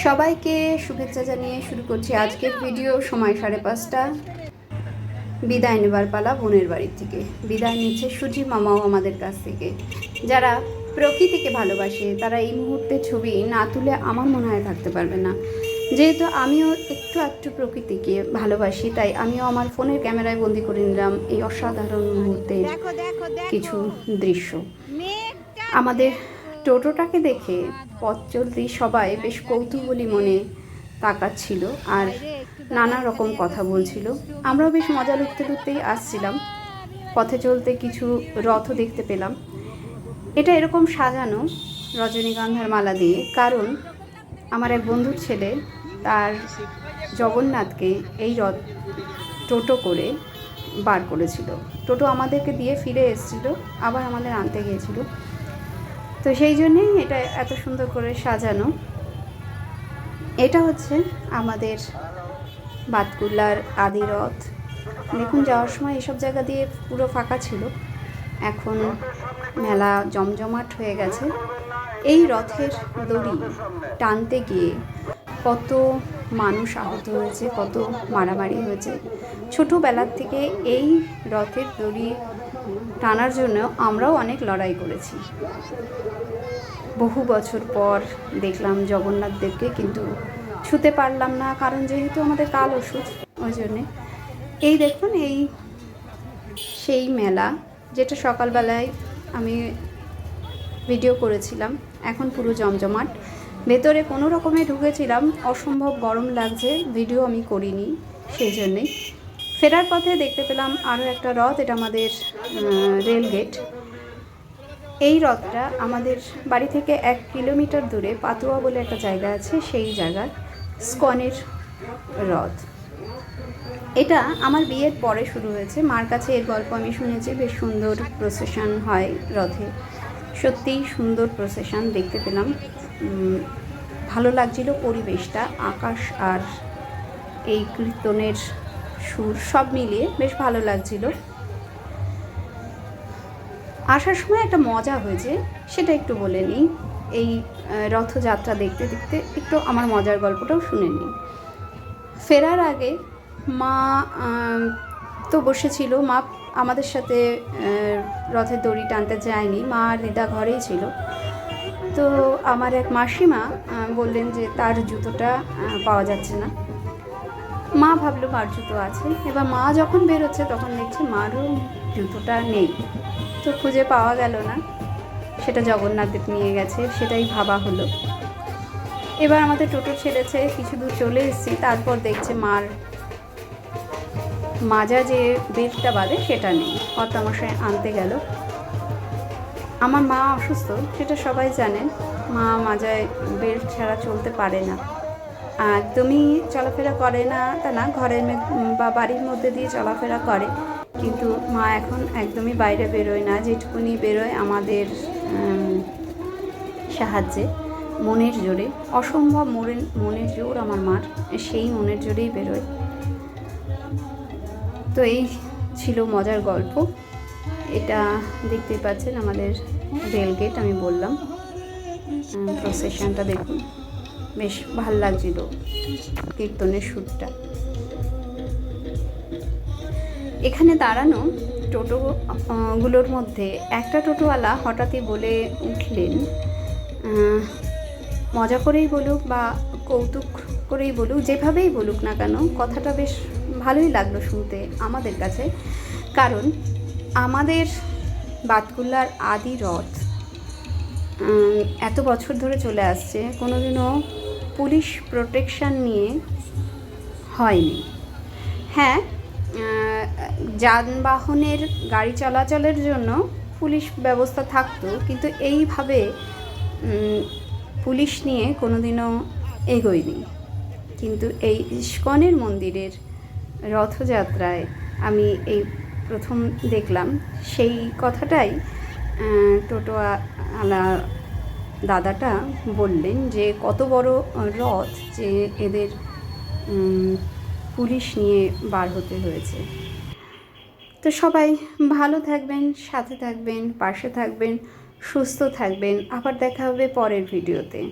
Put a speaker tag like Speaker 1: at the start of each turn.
Speaker 1: সবাইকে শুভেচ্ছা জানিয়ে শুরু করছি আজকের ভিডিও সময় সাড়ে পাঁচটা। বিদায় নেবার পালা বোনের বাড়ি থেকে বিদায় নিচ্ছে সুজি মামাও আমাদের কাছ থেকে। যারা প্রকৃতিকে ভালোবাসে তারা এই মুহূর্তে ছবি না তুলে আমার মনে হয় থাকতে পারবে না। যেহেতু আমিও একটু একটু প্রকৃতিকে ভালোবাসি তাই আমিও আমার ফোনের ক্যামেরায় বন্দি করে নিলাম এই অসাধারণ মুহূর্তের
Speaker 2: দেখো
Speaker 1: কিছু দৃশ্য। আমাদের টোটোটাকে দেখে পথ চলতি সবাই বেশ কৌতূহলী মনে তাকাচ্ছিল আর নানা রকম কথা বলছিল। আমরাও বেশ মজা লুটতে লুটতেই আসছিলাম। পথে চলতে কিছু রথ দেখতে পেলাম। এটা এরকম সাজানো রজনীগন্ধার মালা দিয়ে, কারণ আমার এক বন্ধুর ছেলে তার জগন্নাথকে এই রথ টোটো করে বার করেছিল। টোটো আমাদেরকে দিয়ে ফিরে এসেছিল, আবার আমাদের আনতে গিয়েছিল। তো সেই জন্যেই এটা এত সুন্দর করে সাজানো। এটা হচ্ছে আমাদের বাতকুল্লার আদি রথ। দেখুন, যাওয়ার সময় এসব জায়গা দিয়ে পুরো ফাঁকা ছিল। এখন মেলা জমজমাট হয়ে গেছে। এই রথের দড়ি টানতে গিয়ে কত মানুষ আহত হয়েছে, কত মারামারি হয়েছে। ছোটোবেলার থেকে এই রথের দড়ি টানার জন্য আমরাও অনেক লড়াই করেছি। বহু বছর পর দেখলাম জগন্নাথ দেবকে, কিন্তু ছুতে পারলাম না, কারণ যেহেতু আমাদের কাল ওষুধ, ওই জন্যে। এই দেখুন, এই সেই মেলা, যেটা সকালবেলায় আমি ভিডিও করেছিলাম, এখন পুরো জমজমাট। ভেতরে কোনো রকমে ঢুকেছিলাম, অসম্ভব গরম লাগছে, ভিডিও আমি করিনি, সেই জন্যেই। ফেরার পথে দেখতে পেলাম আরও একটা রথ, এটা আমাদের রেল গেট। এই রথটা আমাদের বাড়ি থেকে এক কিলোমিটার দূরে পাতুয়া বলে একটা জায়গা আছে, সেই জায়গার স্কনের রথ। এটা আমার বিয়ের পরে শুরু হয়েছে। মার কাছে এর গল্প আমি শুনেছি, বেশ সুন্দর প্রসেশন হয় রথে। সত্যিই সুন্দর প্রসেশন দেখতে পেলাম। ভালো লাগছিল পরিবেশটা, আকাশ আর এই কীর্তনের সুর, সব মিলিয়ে বেশ ভালো লাগছিল। আসার সময় একটা মজা হয়েছে, সেটা একটু বলে নিই। এই রথযাত্রা দেখতে দেখতে একটু আমার মজার গল্পটাও শুনে নিই। ফেরার আগে মা তো বসেছিল। মা আমাদের সাথে রথের দড়ি টানতে যায়নি। মা আর দিদা ঘরেই ছিল। তো আমার এক মাসিমা বললেন যে তার জুতোটা পাওয়া যাচ্ছে না। মা ভাবলো মার জুতো আছে। এবার মা যখন বেরোচ্ছে, তখন দেখছে মারও জুতোটা নেই। তো খুঁজে পাওয়া গেল না। সেটা জগন্নাথ দেব নিয়ে গেছে, সেটাই ভাবা হলো। এবার আমাদের টোটো ছেড়েছে, কিছু দূর চলে এসেছি, তারপর দেখছে মার মাজা যে বেল্টটা বাঁধে, সেটা নেই। কর্তামশাই আনতে গেল। আমার মা অসুস্থ, সেটা সবাই জানেন। মা মাজায় বেল্ট ছাড়া চলতে পারে না। একদমই চলাফেরা করে না তা না, ঘরের বা বাড়ির মধ্যে দিয়ে চলাফেরা করে। কিন্তু মা এখন একদমই বাইরে বেরোয় না, যেটুকুনি বেরোয় আমাদের সাহায্যে, মনের জোরে। অসম্ভব মনের মনের জোর আমার মার, সেই মনের জোরেই বেরোয়। তো এই ছিল মজার গল্প। এটা দেখতেই পাচ্ছেন আমাদের রেলগেট, আমি বললাম। প্রসেশনটা দেখুন। বেশ ভালো লাগছিল কীর্তনের সুরটা। এখানে দাঁড়ানো টোটো গুলোর মধ্যে একটা টোটোওয়ালা হঠাৎই বলে উঠলেন মজা করেই বলুক বা কৌতুক করেই বলুক, যেভাবেই বলুক না কেন, কথাটা বেশ ভালোই লাগল শুনতে আমাদের কাছে। কারণ আমাদের বাতকুল্লার আদি রথ এত বছর ধরে চলে আসছে, কোনোদিনও পুলিশ প্রোটেকশান নিয়ে হয়নি। হ্যাঁ যানবাহনের গাড়ি চলাচলের জন্য পুলিশ ব্যবস্থা থাকতো, কিন্তু এইভাবে পুলিশ নিয়ে কোনোদিনও এগোয়নি। কিন্তু এই ইস্কনের মন্দিরের রথযাত্রায় আমি এই প্রথম দেখলাম, সেই কথাটাই আহ, আলা দাদাটা বললেন যে কত বড় রথ যে এদের পুলিশ নিয়ে বার হতে হয়েছে। তো সবাই ভালো থাকবেন সাথে থাকবেন পাশে থাকবেন সুস্থ থাকবেন। আবার দেখা হবে পরের ভিডিওতে।